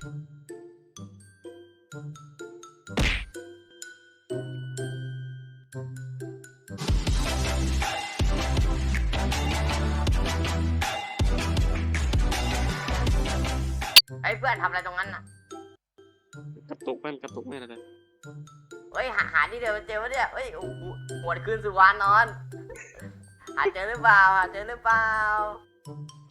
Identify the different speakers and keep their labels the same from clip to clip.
Speaker 1: ไอ้เพื่อนทำอะไรตรงนั้นน่ะ
Speaker 2: กระตุกมันกระตุกไม่อะไรเลย
Speaker 1: เฮ้ยหาหาที่เดียวมันเจอวะเนี่ยเฮ้ยโอ้โหหวดคืนสุวรรณนอน หาเจอหรือเปล่าหาเจอหรือเปล่า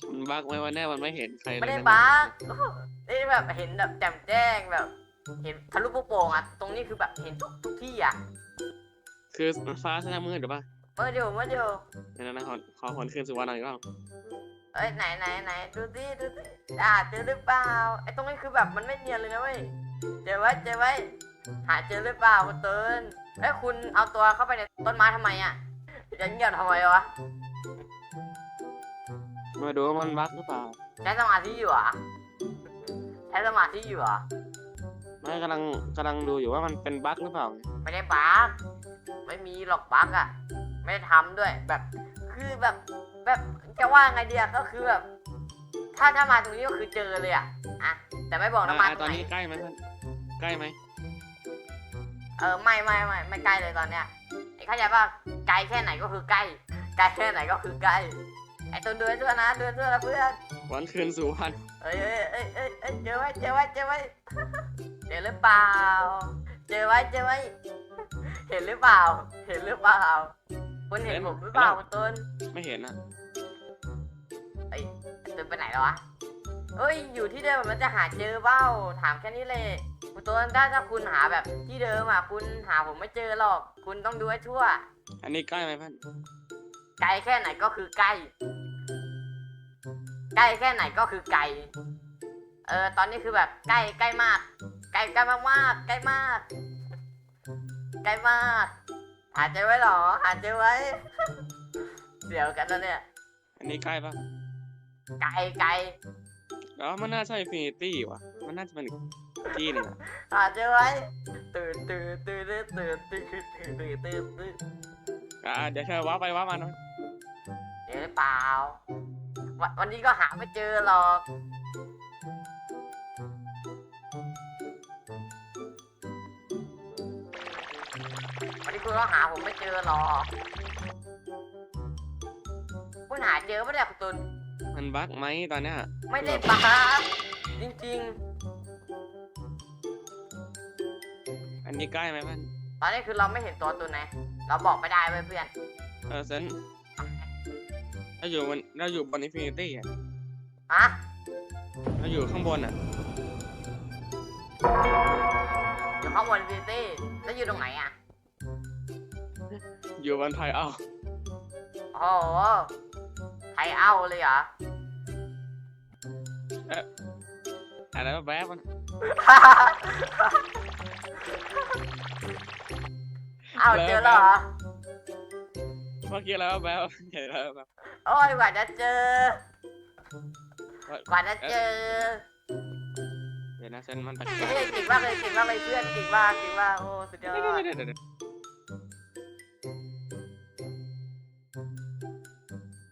Speaker 2: มันบักไว้วันแน่มันไม่เห็นใครเลย
Speaker 1: ไม่ได้
Speaker 2: นะ
Speaker 1: บักโอ้โหนี่ แบบเห็นแบบแจ่มแจ้งแบบ เห็นทะลุโป่งๆอะ ตรงนี้คือแบบเห็นทุกทุกที่อะ
Speaker 2: คือฟ้าชนะมืดหรือเปล่า
Speaker 1: เมื่อเดียวเมื่อเดียว
Speaker 2: เดี๋ยวนะขอขอหอนคืนสุวรรณหน่อยอีกรอบ
Speaker 1: เอ้ยไหนไหนไหนดูสิดูสิอ่าเจอหรือเปล่าไอ้ตรงนี้คือแบบมันไม่เนียนเลยนะเว้ยเจอไว้เจอไว้หาเจอหรือเปล่าคุณเติ้ลเอ้ยคุณเอาตัวเข้าไปในต้นไม้ทำไมอะจะเงียบทำไมวะ
Speaker 2: มาดูว่ามันบักหรือเปล่า
Speaker 1: ใช้สมาธิอยู่เหรอะ ใช้สมาธิอยู่เหรอะ
Speaker 2: ไม่กำลังกำลังดูอยู่ว่ามันเป็นบักหรือเปล่า
Speaker 1: ไม่ได้บักไม่มีหรอกบักอะ ไม่ได้ทำด้วยแบบ คือแบบแบบจะว่าไงเดียก็คือแบบถ้าถ้ามาตรงนี้ก็คือเจอเลยอะอะแต่ไม่บอกนะมา
Speaker 2: อ่า
Speaker 1: ต
Speaker 2: ต
Speaker 1: ร
Speaker 2: อน
Speaker 1: งไหน
Speaker 2: นี้ใกล้ไหมเพื่อนใกล้ไหม
Speaker 1: เออไม่ไม่ไม่ไม่ใกล้เลยตอนเนี้ยไอ้เข้าใจป่ะไกลแค่ไหนก็คือใกล้ไกลแค่ไหนก็คือใกล้ไอ้ตัวเดินด้วยนะเดินด้วยนะเพื่อน
Speaker 2: วันคืนสุวรรณ
Speaker 1: เอ้ยเอ้ยเอ้ยเอ้ยเอ้ยเจอไว้เจอไว้เจอไว้เจอหรือเปล่า เจอไว้เจอไว้ เห็นหรือเปล่า เห็นหรือเปล่า คุณเห็นผมหรือเปล่าคุณต้น
Speaker 2: ไม่เห็นอะ
Speaker 1: ไอ้ต้นไปไหนแล้ววะเอ้ย อยู่ที่เดิมมันจะหาเจอเปล่า ถามแค่นี้เลยคุณต้นถ้าถ้าคุณหาแบบที่เดิมอะคุณหาผมไม่เจอหรอก คุณต้องดูให้ทั่ว
Speaker 2: อันนี้ใกล้ไหมเพื่อน
Speaker 1: ไกลแค่ไหนก็คือใกล้ใกล้แค่ไหนก็คือไกล เออ ตอนนี้คือแบบใกล้ใกล้มาก ใกล้ใกล้มากมากๆใกล้มาก ใกล้มาก หาเจอไว้เหรอ หาเจอไว้ เดี๋ยวกันนะเนี่ย
Speaker 2: อันนี้ใกล้ปะ
Speaker 1: ไกลไกล
Speaker 2: อ๋อมันน่าใช่ฟินิตี้ว่ะ มันน่าจะเป็นอีกที่หนึงอะ
Speaker 1: หาเจอไว้ ตื่นตื่นตื่นตื่นตื่นตื่นตื่นตื่นตื่นตื่น
Speaker 2: อ่าเดี๋ยวเธอว้าไปว้ามาเนาะ
Speaker 1: เดี๋ยวหรือเปล่าวันวันนี้ก็หาไม่เจอหรอก วันนี้คุณก็หาผมไม่เจอหรอกคุณหาเจอปะเนี่ยคุณตุน
Speaker 2: มันบักไหมตอนเนี้ย
Speaker 1: ไม่ได้บักจริง
Speaker 2: อันนี้ใกล้ไหมเพื่อน
Speaker 1: ๆ ตอนนี้คือเราไม่เห็นตัวตุนไงเราบอกไม่ได้เว้ยเพื่อน
Speaker 2: เออเซนเราอยู่บนเราอยู่บนอินฟินิตี้อะ
Speaker 1: ฮะ
Speaker 2: เราอยู่ข้างบนอะ
Speaker 1: อยู่ข้างบนซิตี้แล้วอยู่ตรงไหนอะ
Speaker 2: อยู่บนไทยเอา
Speaker 1: โอ้โหไทยเอาเลยเหรอ
Speaker 2: อะไรวะแวบมัน
Speaker 1: เอาเจอแล้วเหรอ
Speaker 2: เมื่อกี้อะไรวะแวบเห็นแล้วแบบ
Speaker 1: โอ้ยกว่าจะเจอ กว่าจะเจอ
Speaker 2: เดี๋ยวนะเซนมันแปลก
Speaker 1: เฮ้ยเก่งมากเลยเก่งมากเลยเพื่อนเก่งมากเก่งมากโอ้สุดยอด
Speaker 2: ๆเดี๋ยวเดี๋ยวเดี๋ยว